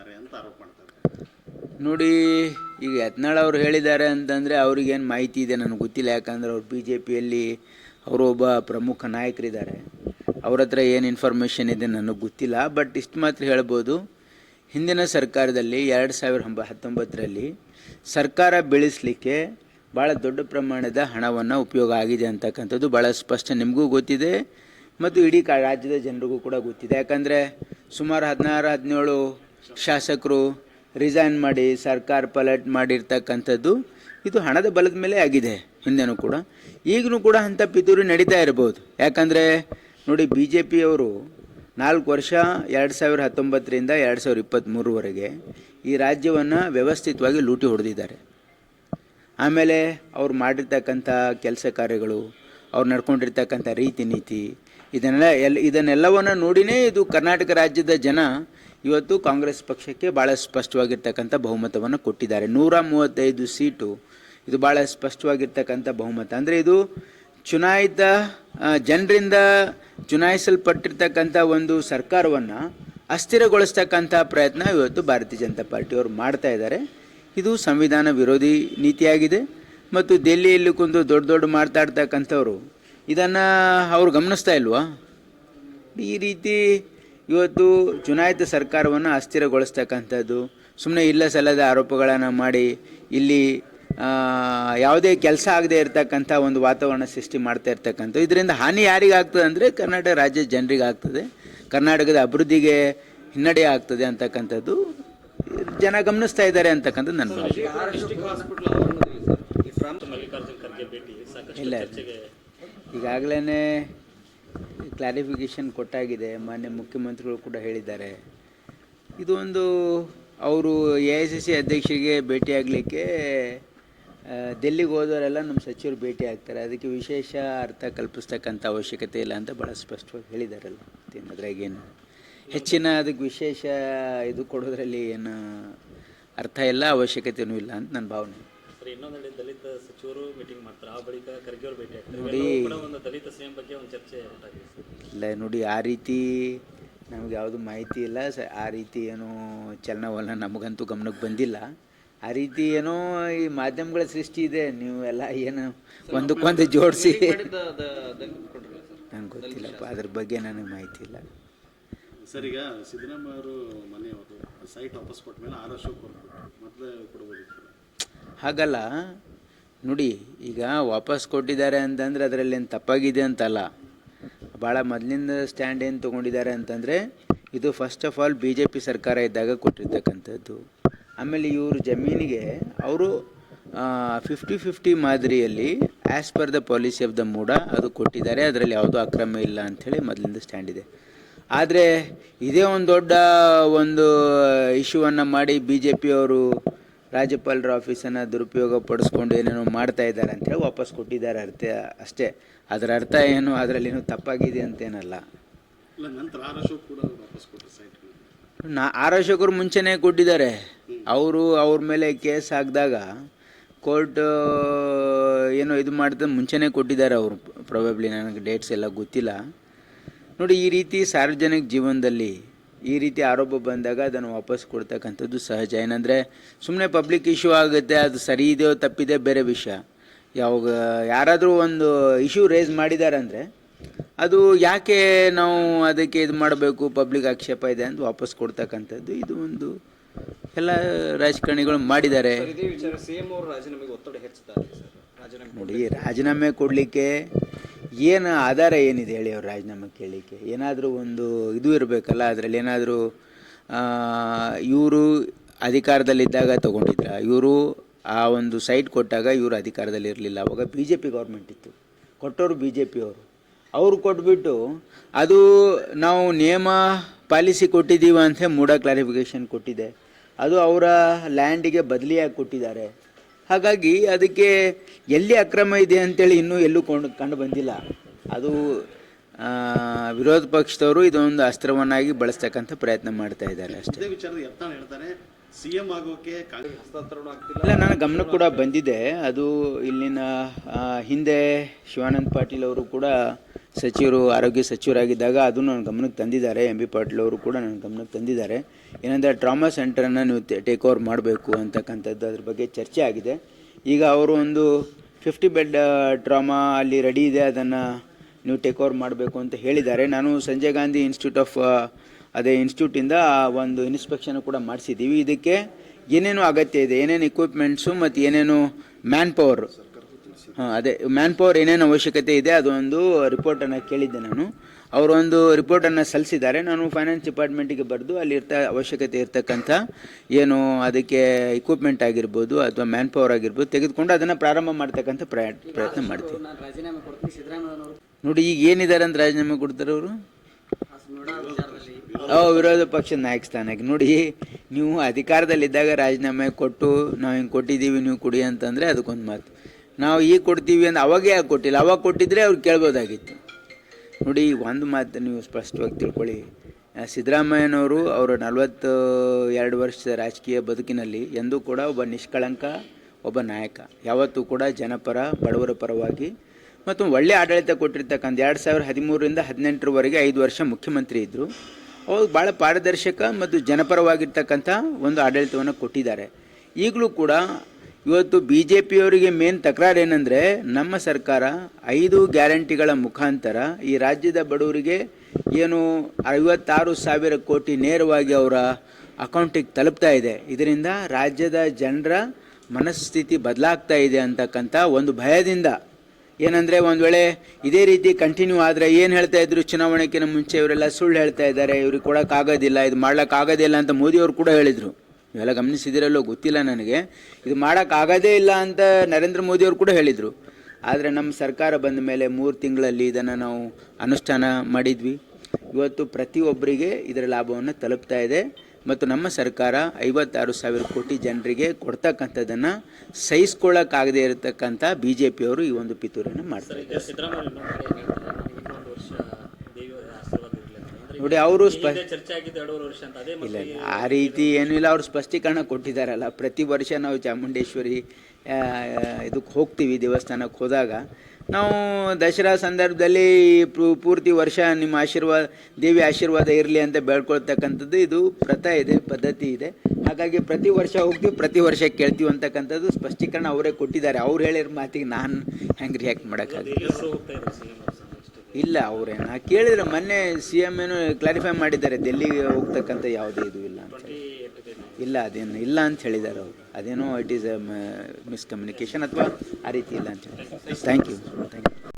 ಇದ್ದಾರೆ ಅಂತ ಆರೋಪ ಮಾಡ್ತಾರೆ ನೋಡಿ, ಈಗ ಯತ್ನಾಳ್ ಅವರು ಹೇಳಿದ್ದಾರೆ ಅಂತಂದರೆ ಅವ್ರಿಗೇನು ಮಾಹಿತಿ ಇದೆ ನನಗೆ ಗೊತ್ತಿಲ್ಲ. ಯಾಕಂದ್ರೆ ಅವ್ರು ಬಿ ಜೆ ಪಿಯಲ್ಲಿ ಅವರು ಒಬ್ಬ ಪ್ರಮುಖ ನಾಯಕರಿದ್ದಾರೆ. ಅವ್ರ ಹತ್ರ ಏನು ಇನ್ಫಾರ್ಮೇಷನ್ ಇದೆ ನನಗೆ ಗೊತ್ತಿಲ್ಲ. ಬಟ್ ಇಷ್ಟು ಮಾತ್ರ ಹೇಳ್ಬೋದು. ಹಿಂದಿನ ಸರ್ಕಾರದಲ್ಲಿ ಎರಡು ಸಾವಿರ ಒಂಬ ಹತ್ತೊಂಬತ್ತರಲ್ಲಿ ಸರ್ಕಾರ ಬೆಳೆಸಲಿಕ್ಕೆ ಭಾಳ ದೊಡ್ಡ ಪ್ರಮಾಣದ ಹಣವನ್ನು ಉಪಯೋಗ ಆಗಿದೆ ಅಂತಕ್ಕಂಥದ್ದು ಭಾಳ ಸ್ಪಷ್ಟ ನಿಮಗೂ ಗೊತ್ತಿದೆ. ಮತ್ತು ಇಡೀ ರಾಜ್ಯದ ಜನರಿಗೂ ಕೂಡ ಗೊತ್ತಿದೆ. ಯಾಕಂದರೆ ಸುಮಾರು ಹದಿನಾರು, ಹದಿನೇಳು ಶಾಸಕರು ರಿಸೈನ್ ಮಾಡಿ ಸರ್ಕಾರ ಪಲಟ್ ಮಾಡಿರ್ತಕ್ಕಂಥದ್ದು, ಇದು ಹಣದ ಬಲದ ಮೇಲೆ ಆಗಿದೆ ಹಿಂದೆನೂ ಕೂಡ. ಈಗಲೂ ಕೂಡ ಅಂಥ ಪಿತೂರಿ ನಡೀತಾ ಇರ್ಬೋದು. ಯಾಕಂದರೆ ನೋಡಿ ಬಿ ಜೆ ಪಿಯವರು ನಾಲ್ಕು ವರ್ಷ ಎರಡು ಸಾವಿರ ಹತ್ತೊಂಬತ್ತರಿಂದ ಎರಡು ಸಾವಿರ ಇಪ್ಪತ್ತ್ಮೂರವರೆಗೆ ಈ ರಾಜ್ಯವನ್ನು ವ್ಯವಸ್ಥಿತವಾಗಿ ಲೂಟಿ ಹೊಡೆದಿದ್ದಾರೆ. ಆಮೇಲೆ ಅವ್ರು ಮಾಡಿರ್ತಕ್ಕಂಥ ಕೆಲಸ ಕಾರ್ಯಗಳು, ಅವ್ರು ನಡ್ಕೊಂಡಿರ್ತಕ್ಕಂಥ ರೀತಿ ನೀತಿ, ಇದನ್ನೆಲ್ಲ ಎಲ್, ಇದನ್ನೆಲ್ಲವನ್ನು ನೋಡಿನೇ ಇದು ಕರ್ನಾಟಕ ರಾಜ್ಯದ ಜನ ಇವತ್ತು ಕಾಂಗ್ರೆಸ್ ಪಕ್ಷಕ್ಕೆ ಭಾಳ ಸ್ಪಷ್ಟವಾಗಿರ್ತಕ್ಕಂಥ ಬಹುಮತವನ್ನು ಕೊಟ್ಟಿದ್ದಾರೆ. ನೂರ ಮೂವತ್ತೈದು ಸೀಟು, ಇದು ಭಾಳ ಸ್ಪಷ್ಟವಾಗಿರ್ತಕ್ಕಂಥ ಬಹುಮತ. ಅಂದರೆ ಇದು ಚುನಾಯಿತ ಜನರಿಂದ ಚುನಾಯಿಸಲ್ಪಟ್ಟಿರ್ತಕ್ಕಂಥ ಒಂದು ಸರ್ಕಾರವನ್ನು ಅಸ್ಥಿರಗೊಳಿಸ್ತಕ್ಕಂಥ ಪ್ರಯತ್ನ ಇವತ್ತು ಭಾರತೀಯ ಜನತಾ ಪಾರ್ಟಿಯವರು ಮಾಡ್ತಾ ಇದ್ದಾರೆ. ಇದು ಸಂವಿಧಾನ ವಿರೋಧಿ ನೀತಿಯಾಗಿದೆ. ಮತ್ತು ದೆಹಲಿಯಲ್ಲಿ ಕುಂದು ದೊಡ್ಡ ದೊಡ್ಡ ಮಾತಾಡ್ತಕ್ಕಂಥವ್ರು, ಇದನ್ನು ಅವ್ರು ಗಮನಿಸ್ತಾ ಇಲ್ವಾ? ಈ ರೀತಿ ಇವತ್ತು ಚುನಾಯಿತ ಸರ್ಕಾರವನ್ನು ಅಸ್ಥಿರಗೊಳಿಸ್ತಕ್ಕಂಥದ್ದು. ಸುಮ್ಮನೆ ಇಲ್ಲ ಸಲ್ಲದ ಆರೋಪಗಳನ್ನು ಮಾಡಿ ಇಲ್ಲಿ ಯಾವುದೇ ಕೆಲಸ ಆಗದೆ ಇರತಕ್ಕಂಥ ಒಂದು ವಾತಾವರಣ ಸೃಷ್ಟಿ ಮಾಡ್ತಾ ಇರ್ತಕ್ಕಂಥ ಇದರಿಂದ ಹಾನಿ ಯಾರಿಗಾಗ್ತದೆ ಅಂದರೆ ಕರ್ನಾಟಕ ರಾಜ್ಯದ ಜನರಿಗೆ ಆಗ್ತದೆ ಕರ್ನಾಟಕದ ಅಭಿವೃದ್ಧಿಗೆ ಹಿನ್ನಡೆ ಆಗ್ತದೆ ಅಂತಕ್ಕಂಥದ್ದು. ಜನ ಗಮನಿಸ್ತಾ ಇದ್ದಾರೆ ಅಂತಕ್ಕಂಥದ್ದು ನನ್ನ ಭಾವನೆ. ಇಲ್ಲ ಈಗಾಗಲೇ ಕ್ಲಾರಿಫಿಕೇಷನ್ ಕೊಟ್ಟಾಗಿದೆ, ಮಾನ್ಯ ಮುಖ್ಯಮಂತ್ರಿಗಳು ಕೂಡ ಹೇಳಿದ್ದಾರೆ. ಇದು ಒಂದು, ಅವರು ಎ ಐ ಸಿ ಸಿ ಅಧ್ಯಕ್ಷರಿಗೆ ಭೇಟಿಯಾಗಲಿಕ್ಕೆ ಡೆಲ್ಲಿಗೆ ಹೋದವರೆಲ್ಲ ನಮ್ಮ ಸಚಿವರು ಭೇಟಿ ಆಗ್ತಾರೆ. ಅದಕ್ಕೆ ವಿಶೇಷ ಅರ್ಥ ಕಲ್ಪಿಸ್ತಕ್ಕಂಥ ಅವಶ್ಯಕತೆ ಇಲ್ಲ ಅಂತ ಭಾಳ ಸ್ಪಷ್ಟವಾಗಿ ಹೇಳಿದಾರಲ್ಲ. ಮತ್ತೇನು ಅದ್ರಾಗೇನು ಹೆಚ್ಚಿನ ಅದಕ್ಕೆ ವಿಶೇಷ ಇದು ಕೊಡೋದ್ರಲ್ಲಿ ಏನು ಅರ್ಥ ಇಲ್ಲ ಅವಶ್ಯಕತೆಯೂ ಇಲ್ಲ ಅಂತ ನನ್ನ ಭಾವನೆ. ಸರ್ ಇನ್ನೊಂದೆಡೆ ದಲಿತ ಸಚಿವರು ಮೀಟಿಂಗ್ ಮಾಡ್ತಾರೆ. ಆ ಬಳಿಕ ಖರ್ಗೆ ಅವರು ಭೇಟಿ ಆಗ್ತಾರೆ. ನೋಡಿ. ಕೂಡ ಒಂದು ದಲಿತ ಸಿಎಂ ಬಗ್ಗೆ ಒಂದು ಚರ್ಚೆ ಉಂಟಾಗಿದೆ ಸರ್. ಇಲ್ಲ ನೋಡಿ ಆ ರೀತಿ ನಮ್ಗೆ ಯಾವುದು ಮಾಹಿತಿ ಇಲ್ಲ. ಸ ಆ ರೀತಿ ಏನೋ ಚಲನವಲನ ನಮಗಂತೂ ಗಮನಕ್ಕೆ ಬಂದಿಲ್ಲ. ಆ ರೀತಿ ಏನೋ ಈ ಮಾಧ್ಯಮಗಳ ಸೃಷ್ಟಿ ಇದೆ. ನೀವು ಎಲ್ಲ ಏನು ಒಂದಕ್ಕೊಂದು ಜೋಡಿಸಿ. ನಂಗೆ ಗೊತ್ತಿಲ್ಲಪ್ಪ ಅದ್ರ ಬಗ್ಗೆ ನನಗೆ ಮಾಹಿತಿ ಇಲ್ಲ. ಸರ್ ಈಗ ಸಿದ್ದರಾಮಯ್ಯ ಅವರು ಮನೆಯವರು ಸೈಟ್ ವಾಪಸ್ ಕೊಟ್ಟ ಮೇಲೆ ಆರ್ ಅಶೋಕ್ ಕೊಟ್ಬಿಟ್ರು. ಮೊದಲೇ ಕೊಡ್ಬೋದಿತ್ತು. ಹಾಗಲ್ಲ. ನೋಡಿ, ಈಗ ವಾಪಸ್ ಕೊಟ್ಟಿದ್ದಾರೆ ಅಂತಂದರೆ ಅದರಲ್ಲಿ ಏನು ತಪ್ಪಾಗಿದೆ ಅಂತಲ್ಲ. ಭಾಳ ಮೊದಲಿಂದ ಸ್ಟ್ಯಾಂಡ್ ಏನು ತೊಗೊಂಡಿದ್ದಾರೆ ಅಂತಂದರೆ, ಇದು first of all B J P ಸರ್ಕಾರ ಇದ್ದಾಗ ಕೊಟ್ಟಿರ್ತಕ್ಕಂಥದ್ದು. ಆಮೇಲೆ ಇವರು ಜಮೀನಿಗೆ, ಅವರು ಫಿಫ್ಟಿ ಫಿಫ್ಟಿ ಮಾದರಿಯಲ್ಲಿ as per the policy of the MUDA ಅದು ಕೊಟ್ಟಿದ್ದಾರೆ. ಅದರಲ್ಲಿ ಯಾವುದೂ ಅಕ್ರಮ ಇಲ್ಲ ಅಂಥೇಳಿ ಮೊದಲಿಂದ ಸ್ಟ್ಯಾಂಡ್ ಇದೆ. ಆದರೆ, ಇದೇ ಒಂದು ದೊಡ್ಡ ಒಂದು ಇಶ್ಯೂವನ್ನು ಮಾಡಿ ಬಿ ಜೆ ಪಿಯವರು ರಾಜ್ಯಪಾಲರ ಆಫೀಸನ್ನು ದುರುಪಯೋಗ ಪಡಿಸ್ಕೊಂಡು ಏನೇನೋ ಮಾಡ್ತಾ ಇದ್ದಾರೆ ಅಂತೇಳಿ ವಾಪಸ್ ಕೊಟ್ಟಿದ್ದಾರೆ ಅರ್ಥ ಅಷ್ಟೇ. ಅದರ ಅರ್ಥ ಏನು? ಅದರಲ್ಲೇನು ತಪ್ಪಾಗಿದೆ ಅಂತೇನಲ್ಲ. ನಾ ಆರ್ ಅಶೋಕರು ಮುಂಚೆನೇ ಕೊಟ್ಟಿದ್ದಾರೆ. ಅವರು ಅವ್ರ ಮೇಲೆ ಕೇಸ್ ಹಾಕಿದಾಗ ಕೋರ್ಟ್ ಏನೋ ಇದು ಮಾಡಿದ ಮುಂಚೆನೇ ಕೊಟ್ಟಿದ್ದಾರೆ ಅವರು. ಪ್ರಾಬಬ್ಲಿ ನನಗೆ ಡೇಟ್ಸ್ ಎಲ್ಲ ಗೊತ್ತಿಲ್ಲ. ನೋಡಿ ಈ ರೀತಿ ಸಾರ್ವಜನಿಕ ಜೀವನದಲ್ಲಿ ಈ ರೀತಿ ಆರೋಪ ಬಂದಾಗ ಅದನ್ನು ವಾಪಸ್ ಕೊಡ್ತಕ್ಕಂಥದ್ದು ಸಹಜ. ಏನಂದರೆ ಸುಮ್ಮನೆ ಪಬ್ಲಿಕ್ ಇಶ್ಯೂ ಆಗುತ್ತೆ ಅದು ಸರಿ ಇದೆಯೋ ತಪ್ಪಿದೆ ಬೇರೆ ವಿಷಯ. ಯಾವಾಗ ಯಾರಾದರೂ ಒಂದು ಇಶ್ಯೂ ರೇಸ್ ಮಾಡಿದ್ದಾರೆ ಅಂದರೆ ಅದು ಯಾಕೆ ನಾವು ಅದಕ್ಕೆ ಇದು ಮಾಡಬೇಕು ಪಬ್ಲಿಕ್ ಆಕ್ಷೇಪ ಇದೆ ಅಂತ ವಾಪಸ್ ಕೊಡ್ತಕ್ಕಂಥದ್ದು ಇದು ಒಂದು ಎಲ್ಲ ರಾಜಕಾರಣಿಗಳು ಮಾಡಿದ್ದಾರೆ. ನೋಡಿ ರಾಜೀನಾಮೆ ಕೊಡಲಿಕ್ಕೆ ಏನು ಆಧಾರ ಏನಿದೆ ಹೇಳಿ ಅವ್ರು ರಾಜೀನಾಮೆ ಕೇಳಲಿಕ್ಕೆ? ಏನಾದರೂ ಒಂದು ಇದು ಇರಬೇಕಲ್ಲ, ಅದರಲ್ಲಿ ಏನಾದರೂ ಇವರು ಅಧಿಕಾರದಲ್ಲಿದ್ದಾಗ ತೊಗೊಂಡಿದ್ರ. ಇವರು ಆ ಒಂದು ಸೈಟ್ ಕೊಟ್ಟಾಗ ಇವರು ಅಧಿಕಾರದಲ್ಲಿ ಇರಲಿಲ್ಲ. ಅವಾಗ ಬಿ ಜೆ ಪಿ ಗೌರ್ಮೆಂಟ್ ಇತ್ತು. ಕೊಟ್ಟವರು ಬಿ ಜೆ ಪಿಯವರು ಅವರು. ಕೊಟ್ಬಿಟ್ಟು, ಅದು ನಾವು ನಿಯಮ ಪಾಲಿಸಿ ಕೊಟ್ಟಿದ್ದೀವ ಅಂತ ಮೂಡ ಕ್ಲಾರಿಫಿಕೇಷನ್ ಕೊಟ್ಟಿದೆ. ಅದು ಅವರ ಲ್ಯಾಂಡಿಗೆ ಬದಲಿಯಾಗಿ ಕೊಟ್ಟಿದ್ದಾರೆ. ಹಾಗಾಗಿ ಅದಕ್ಕೆ ಎಲ್ಲಿ ಅಕ್ರಮ ಇದೆ ಅಂತೇಳಿ ಇನ್ನೂ ಎಲ್ಲೂ ಕೊಂಡು ಕಂಡು ಬಂದಿಲ್ಲ. ಅದು ವಿರೋಧ ಪಕ್ಷದವರು ಇದೊಂದು ಅಸ್ತ್ರವನ್ನಾಗಿ ಬಳಸ್ತಕ್ಕಂಥ ಪ್ರಯತ್ನ ಮಾಡ್ತಾ ಇದ್ದಾರೆ ಅಷ್ಟೇ. ವಿಚಾರ ವಿಚಾರದ ಯತ್ನಾಳ್ ಹೇಳ್ತಾರೆ ಸಿ ಎಂ ಆಗೋಕೆ ಇಲ್ಲ ನನ್ನ ಗಮನ ಕೂಡ ಬಂದಿದೆ. ಅದು ಇಲ್ಲಿನ ಹಿಂದೆ ಶಿವಾನಂದ್ ಪಾಟೀಲ್ ಅವರು ಕೂಡ ಸಚಿವರು, ಆರೋಗ್ಯ ಸಚಿವರಾಗಿದ್ದಾಗ ಅದು ನನ್ನ ಗಮನಕ್ಕೆ ತಂದಿದ್ದಾರೆ. ಎಂ ಬಿ ಪಾಟೀಲ್ ಅವರು ಕೂಡ ನನ್ನ ಗಮನಕ್ಕೆ ತಂದಿದ್ದಾರೆ. ಏನಂದರೆ ಟ್ರಾಮಾ ಸೆಂಟರನ್ನು ನೀವು ಟೇಕ್ ಓವರ್ ಮಾಡಬೇಕು ಅಂತಕ್ಕಂಥದ್ದು ಅದ್ರ ಬಗ್ಗೆ ಚರ್ಚೆ ಆಗಿದೆ. ಈಗ ಅವರು ಒಂದು ಫಿಫ್ಟಿ ಬೆಡ್ ಟ್ರಾಮಾ ಅಲ್ಲಿ ರೆಡಿ ಇದೆ, ಅದನ್ನು ನೀವು ಟೇಕ್ ಓವರ್ ಮಾಡಬೇಕು ಅಂತ ಹೇಳಿದ್ದಾರೆ. ನಾನು ಸಂಜಯ್ ಗಾಂಧಿ ಇನ್ಸ್ಟಿಟ್ಯೂಟ್ ಆಫ್ ಅದೇ ಇನ್ಸ್ಟಿಟ್ಯೂಟಿಂದ ಒಂದು ಇನ್ಸ್ಪೆಕ್ಷನ್ ಕೂಡ ಮಾಡಿಸಿದ್ದೀವಿ. ಇದಕ್ಕೆ ಏನೇನು ಅಗತ್ಯ ಇದೆ. ಏನೇನು ಇಕ್ವಿಪ್ಮೆಂಟ್ಸು ಮತ್ತು ಏನೇನು ಮ್ಯಾನ್ ಪವರ್ ಅದೇ ಮ್ಯಾನ್ ಪವರ್ ಏನೇನು ಅವಶ್ಯಕತೆ ಇದೆ ಅದೊಂದು ರಿಪೋರ್ಟನ್ನು ಕೇಳಿದ್ದೆ ನಾನು. ಅವರೊಂದು ರಿಪೋರ್ಟನ್ನು ಸಲ್ಲಿಸಿದ್ದಾರೆ. ನಾನು ಫೈನಾನ್ಸ್ ಡಿಪಾರ್ಟ್ಮೆಂಟಿಗೆ ಬರೆದು ಅಲ್ಲಿ ಇರ್ತ, ಅವಶ್ಯಕತೆ ಇರ್ತಕ್ಕಂಥ ಏನು ಅದಕ್ಕೆ ಇಕ್ವಿಪ್ಮೆಂಟ್ ಆಗಿರ್ಬೋದು ಅಥವಾ ಮ್ಯಾನ್ ಪವರ್ ಆಗಿರ್ಬೋದು ತೆಗೆದುಕೊಂಡು ಅದನ್ನು ಪ್ರಾರಂಭ ಮಾಡ್ತಕ್ಕಂಥ ಪ್ರಯ, ಪ್ರಯತ್ನ ಮಾಡ್ತೀವಿ. ನೋಡಿ, ಈಗ ಏನಿದ್ದಾರೆ ಅಂತ ರಾಜೀನಾಮೆ ಕೊಡ್ತಾರೆ ಅವರು? ವಿರೋಧ ಪಕ್ಷದ ನಾಯಕ ಸ್ಥಾನಕ್ಕೆ. ನೋಡಿ, ನೀವು ಅಧಿಕಾರದಲ್ಲಿದ್ದಾಗ ರಾಜೀನಾಮೆ ಕೊಟ್ಟು ನಾವು ಹಿಂಗೆ ಕೊಟ್ಟಿದ್ದೀವಿ, ನೀವು ಕೊಡಿ ಅಂತಂದರೆ ಅದಕ್ಕೊಂದು ಮಾತು. ನಾವು ಈಗ ಕೊಡ್ತೀವಿ ಅಂತ ಅವಾಗೇ ಯಾಕೆ ಕೊಟ್ಟಿಲ್ಲ? ಅವಾಗ ಕೊಟ್ಟಿದ್ರೆ ಅವ್ರು ಕೇಳ್ಬೋದಾಗಿತ್ತು. ನೋಡಿ, ಒಂದು ಮಾತು ನೀವು ಸ್ಪಷ್ಟವಾಗಿ ತಿಳ್ಕೊಳ್ಳಿ. ಸಿದ್ದರಾಮಯ್ಯನವರು ಅವರು ನಲವತ್ತು ಎರಡು ವರ್ಷದ ರಾಜಕೀಯ ಬದುಕಿನಲ್ಲಿ ಎಂದೂ ಕೂಡ ಒಬ್ಬ ನಿಷ್ಕಳಂಕ, ಒಬ್ಬ ನಾಯಕ. ಯಾವತ್ತೂ ಕೂಡ ಜನಪರ, ಬಡವರ ಪರವಾಗಿ ಮತ್ತು ಒಳ್ಳೆಯ ಆಡಳಿತ ಕೊಟ್ಟಿರ್ತಕ್ಕಂಥ ಎರಡು ಸಾವಿರದ ಹದಿಮೂರರಿಂದ ಹದಿನೆಂಟರವರೆಗೆ ಐದು ವರ್ಷ ಮುಖ್ಯಮಂತ್ರಿ ಇದ್ದರು ಅವಾಗ ಭಾಳ ಪಾರದರ್ಶಕ ಮತ್ತು ಜನಪರವಾಗಿರ್ತಕ್ಕಂಥ ಒಂದು ಆಡಳಿತವನ್ನು ಕೊಟ್ಟಿದ್ದಾರೆ. ಈಗಲೂ ಕೂಡ ಇವತ್ತು ಬಿ ಜೆ ಪಿಯವರಿಗೆ ಮೇನ್ ತಕರಾರು ಏನಂದರೆ ನಮ್ಮ ಸರ್ಕಾರ ಐದು ಗ್ಯಾರಂಟಿಗಳ ಮುಖಾಂತರ ಈ ರಾಜ್ಯದ ಬಡವರಿಗೆ ಏನು ಐವತ್ತಾರು ಸಾವಿರ ಕೋಟಿ ನೇರವಾಗಿ ಅವರ ಅಕೌಂಟಿಗೆ ತಲುಪ್ತಾ ಇದೆ. ಇದರಿಂದ ರಾಜ್ಯದ ಜನರ ಮನಸ್ಥಿತಿ ಬದಲಾಗ್ತಾ ಇದೆ ಅಂತಕ್ಕಂಥ ಒಂದು ಭಯದಿಂದ. ಏನಂದರೆ ಒಂದು ವೇಳೆ ಇದೇ ರೀತಿ ಕಂಟಿನ್ಯೂ ಆದರೆ ಏನು ಹೇಳ್ತಾ ಇದ್ರು ಚುನಾವಣೆಗಿಂತ ಮುಂಚೆ ಇವರೆಲ್ಲ ಸುಳ್ಳು ಹೇಳ್ತಾ ಇದ್ದಾರೆ, ಇವ್ರಿಗೆ ಕೊಡೋಕ್ಕಾಗೋದಿಲ್ಲ, ಇದು ಮಾಡ್ಲಿಕ್ಕಾಗೋದಿಲ್ಲ ಅಂತ ಮೋದಿಯವರು ಕೂಡ ಹೇಳಿದರು. ಇವೆಲ್ಲ ಗಮನಿಸಿದಿರಲ್ಲೋ ಗೊತ್ತಿಲ್ಲ ನನಗೆ. ಇದು ಮಾಡೋಕ್ಕಾಗೋದೇ ಇಲ್ಲ ಅಂತ ನರೇಂದ್ರ ಮೋದಿಯವರು ಕೂಡ ಹೇಳಿದರು. ಆದರೆ ನಮ್ಮ ಸರ್ಕಾರ ಬಂದ ಮೇಲೆ ಮೂರು ತಿಂಗಳಲ್ಲಿ ಇದನ್ನು ನಾವು ಅನುಷ್ಠಾನ ಮಾಡಿದ್ವಿ. ಇವತ್ತು ಪ್ರತಿಯೊಬ್ಬರಿಗೆ ಇದರ ಲಾಭವನ್ನು ತಲುಪ್ತಾ ಇದೆ. ಮತ್ತು ನಮ್ಮ ಸರ್ಕಾರ ಐವತ್ತಾರು ಸಾವಿರ ಕೋಟಿ ಜನರಿಗೆ ಕೊಡ್ತಕ್ಕಂಥದ್ದನ್ನು ಸಹಿಸ್ಕೊಳ್ಳೋಕ್ಕಾಗದೇ ಇರತಕ್ಕಂಥ ಬಿ ಜೆ ಪಿಯವರು ಈ ಒಂದು ಪಿತೂರಿಯನ್ನು ಮಾಡ್ತಾರೆ ಈಗ ಸಿದ್ದರಾಮಯ್ಯ ಇನ್ನೊಂದು ಕಡೆ ಏನ್ ಹೇಳ್ತಾರೆ ನನಗೆ ಇನ್ನೊಂದು ವರ್ಷ ದೇವಿಯ ಆಶೀರ್ವಾದ ಇರಲಿ ಅಂತ ಅಂದ್ರೆ ನೋಡಿ ಅವರು ಚರ್ಚೆ ಆಗಿದ್ದು ಎರಡೂವರೆ ವರ್ಷ ಅಂತ. ಅದೇ ಇಲ್ಲ ಆ ರೀತಿ ಏನೂ ಇಲ್ಲ. ಅವ್ರು ಸ್ಪಷ್ಟೀಕರಣ ಕೊಟ್ಟಿದ್ದಾರಲ್ಲ. ಪ್ರತಿ ವರ್ಷ ನಾವು ಚಾಮುಂಡೇಶ್ವರಿ ಇದಕ್ಕೆ ಹೋಗ್ತೀವಿ ದೇವಸ್ಥಾನಕ್ಕೆ ಹೋದಾಗ. ನಾವು ದಸರಾ ಸಂದರ್ಭದಲ್ಲಿ ಪೂರ್ತಿ ವರ್ಷ ನಿಮ್ಮ ಆಶೀರ್ವಾದ ದೇವಿ ಆಶೀರ್ವಾದ ಇರಲಿ ಅಂತ ಬೇಡ್ಕೊಳ್ತಕ್ಕಂಥದ್ದು ಇದು ಪ್ರಥ ಇದೆ ಪದ್ಧತಿ ಇದೆ. ಹಾಗಾಗಿ ಪ್ರತಿ ವರ್ಷ ಹೋಗ್ತೀವಿ ಪ್ರತಿ ವರ್ಷ ಕೇಳ್ತೀವಿ ಅಂತಕ್ಕಂಥದ್ದು ಸ್ಪಷ್ಟೀಕರಣ ಅವರೇ ಕೊಟ್ಟಿದ್ದಾರೆ. ಅವ್ರು ಹೇಳಿರೋ ಮಾತಿಗೆ ನಾನು ಹೆಂಗೆ ರಿಯಾಕ್ಟ್ ಮಾಡೋಕ್ಕಾಗುತ್ತೆ ಇಲ್ಲ ಅವ್ರೇನು ಕೇಳಿದ್ರೆ ಮೊನ್ನೆ ಸಿ ಎಂ ಏನು ಕ್ಲಾರಿಫೈ ಮಾಡಿದ್ದಾರೆ ಡೆಲ್ಲಿಗೆ ಹೋಗ್ತಕ್ಕಂಥ ಯಾವುದೇ ಇದು ಇಲ್ಲ ಅಂತ ಇಲ್ಲ, ಅದೇನು ಇಲ್ಲ ಅಂತ ಹೇಳಿದ್ದಾರೆ ಅವರು. ಅದೇನೋ ಇಟ್ ಈಸ್ ಮಿಸ್ಕಮ್ಯುನಿಕೇಷನ್ ಅಥವಾ ಆ ರೀತಿ ಇಲ್ಲ ಅಂತ ಹೇಳಿ. Thank you thank you